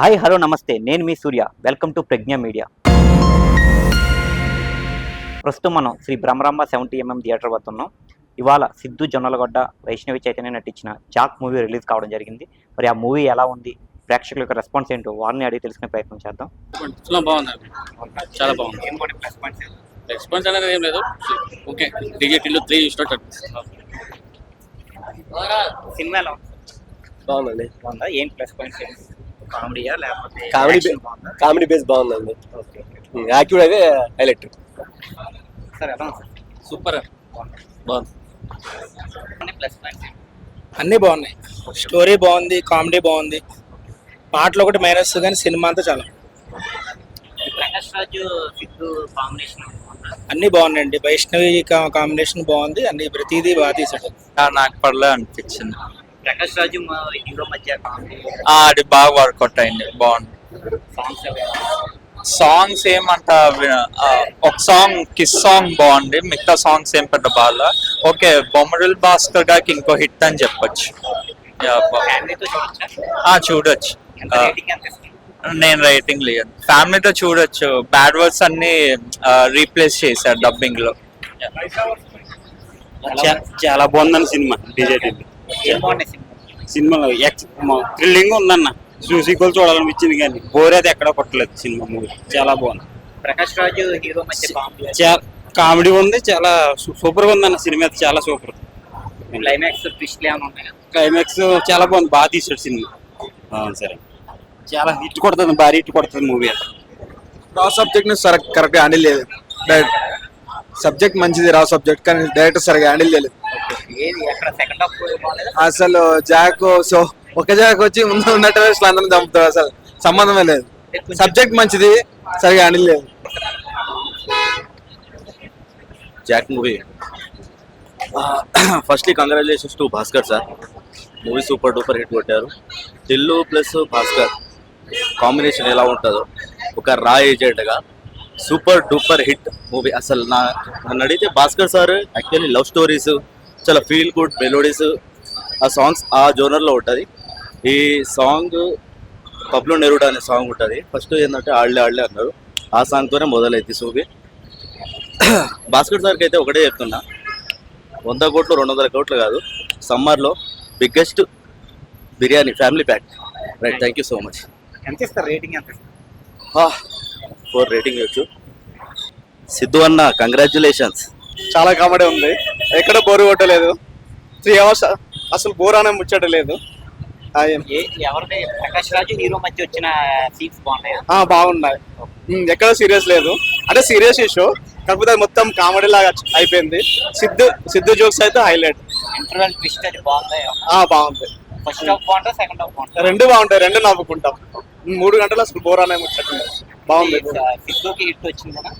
Hi hello నమస్తే. నేను మీ Surya. Welcome to Pragna media ప్రస్తుతం మనం Shri Brahmaramba seventy MM theatre వద్ద ఉన్నాం. ఇవాళ సిద్ధు జొన్నలగొడ్డ వైష్ణవి చైతన్య నటించిన జాక్ మూవీ రిలీజ్ కావడం జరిగింది. మరి ఆ మూవీ ఎలా ఉంది? ప్రేక్షకుల యొక్క రెస్పాన్స్ ఏంటో వారిని అడిగి తెలుసుకునే ప్రయత్నం చేద్దాం. చాలా బాగుంది. చాలా బాగుంది. రెస్పాన్స్ అనేది ఏం లేదు. ఓకే డిజెట్ ఇల్లు త్రీ స్టార్ట్ సినిమా ఎలా బాగుందండి. బాగుందా? ఏం ప్లస్ పాయింట్స్ కామెడీయా లేకపోతే కామెడీ? కామెడీ బేస్ బాగుందండి. యాక్టివ్ అయితే హైలైట్. సార్ ఎలా సూపర్. బాగుంది. Plus points. అన్నీ బాగున్నాయి. స్టోరీ బాగుంది కామెడీ బాగుంది. పాటలు ఒకటి మైనస్ కానీ సినిమా అంతా చాలా. ప్రకాష్ రాజు సిద్ధు కాంబినేషన్ అన్నీ బాగున్నాయండి. వైష్ణవి కా- కాంబినేషన్ బాగుంది. అన్ని ప్రతిదీ బాగా తీసాడు నాకు పర్లే అనిపించింది. ప్రకాష్ రాజు మా హీరో మధ్య అది బాగా వర్కౌట్ అయింది. బాగుంది. సాంగ్స్ సాంగ్స్ ఏమంట ఒక సాంగ్ కిస్ సాంగ్ బాగుంది. మిగతా సాంగ్స్ ఏం పెద్ద బాగా ఓకే బొమ్మరిల్ భాస్కర్ గారికి ఇంకో హిట్ అని చెప్పొచ్చు. చూడొచ్చా? నేను రైటింగ్ లేదు ఫ్యామిలీతో చూడొచ్చు. బ్యాడ్ వర్డ్స్ అన్ని రీప్లేస్ చేశారు డబ్బింగ్లో. చాలా బాగుందన్న సినిమా సినిమా సినిమాలో థ్రిల్లింగ్ ఉందన్న. సీక్వెల్ చూడాలనిపించింది కానీ బోర్ అయితే ఎక్కడ కొట్టలేదు సినిమా మూవీ. చాలా బాగుంది. ప్రకాష్ రాజు హీరో కామెడీ చాలా కామెడీ ఉంది చాలా సూపర్గా ఉందన్న సినిమా అయితే చాలా సూపర్. క్లైమాక్స్ క్లైమాక్స్ చాలా బాగుంది బాగా తీసాడు సినిమా. సరే. చాలా హిట్ కొడుతుంది భారీ హిట్ కొడుతుంది మూవీ అయితే. రా సబ్జెక్ట్ని కరెక్ట్ హ్యాండిల్ చేయలేదు. డైరెక్ట్ సబ్జెక్ట్ మంచిది రా సబ్జెక్ట్ కానీ డైరెక్టర్ సరిగా హ్యాండిల్ చేయలేదు. ఏది? ఎక్కడ సెకండ్ హాఫ్ బాగాలేదు అసలు జాక్ సో ఒక జాక్ వచ్చి ముందు ఉన్నట్టు అసలు అందరం చంపుతారు అసలు. సంబంధమే లేదు. సబ్జెక్ట్ మంచిది సరిగా హ్యాండిల్ లేదు. Jack movie. Firstly congratulations to Bhaskar sir movie super duper hit కొట్టారు. టిల్లు ప్లస్ భాస్కర్ కాంబినేషన్ ఎలా ఉంటుందో. ఒక రా ఏజెంట్గా సూపర్ డూపర్ హిట్ మూవీ అసలు నా నన్ను అడిగితే Bhaskar sir actually love stories చాలా ఫీల్ గుడ్ మెలోడీస్ ఆ సాంగ్స్ ఆ జోనర్లో ఉంటుంది. ఈ సాంగ్ పబ్లో నెరుడు అనే సాంగ్ ఉంటుంది. ఫస్ట్ ఏంటంటే ఆడలే ఆడలే అన్నారు. ఆ సాంగ్తోనే మొదలైంది మూవీ భాస్కర్ సార్కి అయితే ఒకటే చెప్తున్నా. వంద కోట్లు రెండు వందల కోట్లు కాదు. సమ్మర్లో biggest biryani family pack right thank you so much ఎంత ఇస్తారు రేటింగ్ ఎంత ఇస్తారు? ఫోర్ రేటింగ్ ఇవ్వచ్చు. సిద్ధు అన్న కంగ్రాచులేషన్స్ చాలా కామెడీ ఉంది. ఎక్కడ బోర్ కొట్టలేదు. త్రీ అవర్స్ అసలు బోర్ అనే ముచ్చట లేదు. ఆ, ఏం- ఏ ఎవరిది? ప్రకాష్ రాజు హీరో మధ్య వచ్చిన సీన్స్ బాగున్నాయా? ఎక్కడ సీరియస్ లేదు. అంటే సీరియస్ ఇష్యూ కాకపోతే అది మొత్తం కామెడీ లాగా అయిపోయింది. సిద్ధు సిద్ధు జోక్స్ అయితే హైలైట్. ఇంటర్వెల్ ట్విస్ట్ అది బాగుందా? ఆ బాగుంది. ఫస్ట్ హాఫ్ బాగుంటా సెకండ్ హాఫ్ బాగుంటా? రెండు బాగుంటాయి రెండు నవ్వుకుంటాం. మూడు గంటలు అసలు బోర్ అనే ముచ్చట. బాగుంది. సిద్ధుకి హిట్ వచ్చిందేనా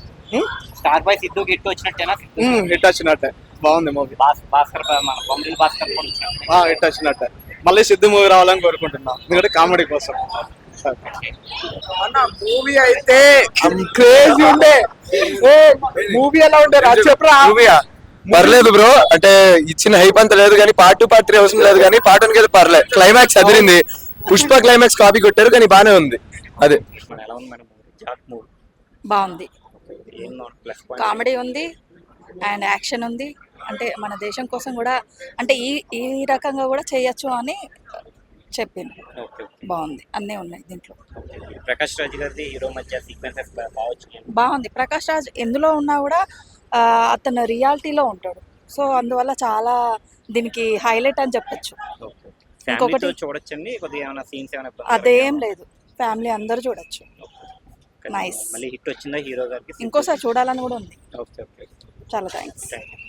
స్టార్ బాయ్ సిద్ధుకి హిట్ వచ్చినట్టేనా సిద్ధు? హిట్ వచ్చినట్టే. బాగుంది మూవీ భాస్ భాస్కర్ మన భాస్కర్ హిట్ వచ్చినట్టే. మళ్ళీ సిద్ధు మూవీ రావాలని కోరుకుంటున్నా. ఎందుకంటే కామెడీ కోసం. మూవీ అయితే క్రేజీ ఉండే. మూవీ ఎలా ఉండే? రాజు చెప్పరా? మూవీయా పర్లేదు బ్రో అంటే ఇచ్చిన హైప్ అంత లేదు కానీ పార్ట్ టూ పార్ట్ త్రీ అవసరం లేదు కానీ పార్ట్ వన్ అయితే పర్లేదు క్లైమాక్స్ అదిరింది. పుష్ప క్లైమాక్స్ కాపీ కొట్టారు కానీ బానే ఉంది. అదే. బాగుంది. కామెడీ ఉంది అండ్ యాక్షన్ ఉంది. అంటే మన దేశం కోసం కూడా అంటే ఈ ఈ రకంగా కూడా చేయొచ్చు అని చెప్పింది బాగుంది. అన్నీ ఉన్నాయి దీంట్లో. ప్రకాష్ రాజ్ గారిది హీరో మధ్య సీక్వెన్సెస్ బాగుంది. ప్రకాష్ రాజ్ ఎందులో ఉన్నా కూడా అతను రియాలిటీలో ఉంటాడు. సో అందువల్ల చాలా దీనికి హైలైట్ అని చెప్పొచ్చు. ఇంకొకటి- చూడొచ్చండి. కొద్దిగా ఏమైనా సీన్స్ ఏమైనా ఇబ్బంది అదేం లేదు. ఫ్యామిలీ అందరూ చూడొచ్చు. Nice. మళ్ళీ హిట్ వచ్చిందా హీరో గారికి? ఇంకోసారి చూడాలని కూడా ఉంది. Okay okay. చాలా థ్యాంక్స్ థ్యాంక్ యూ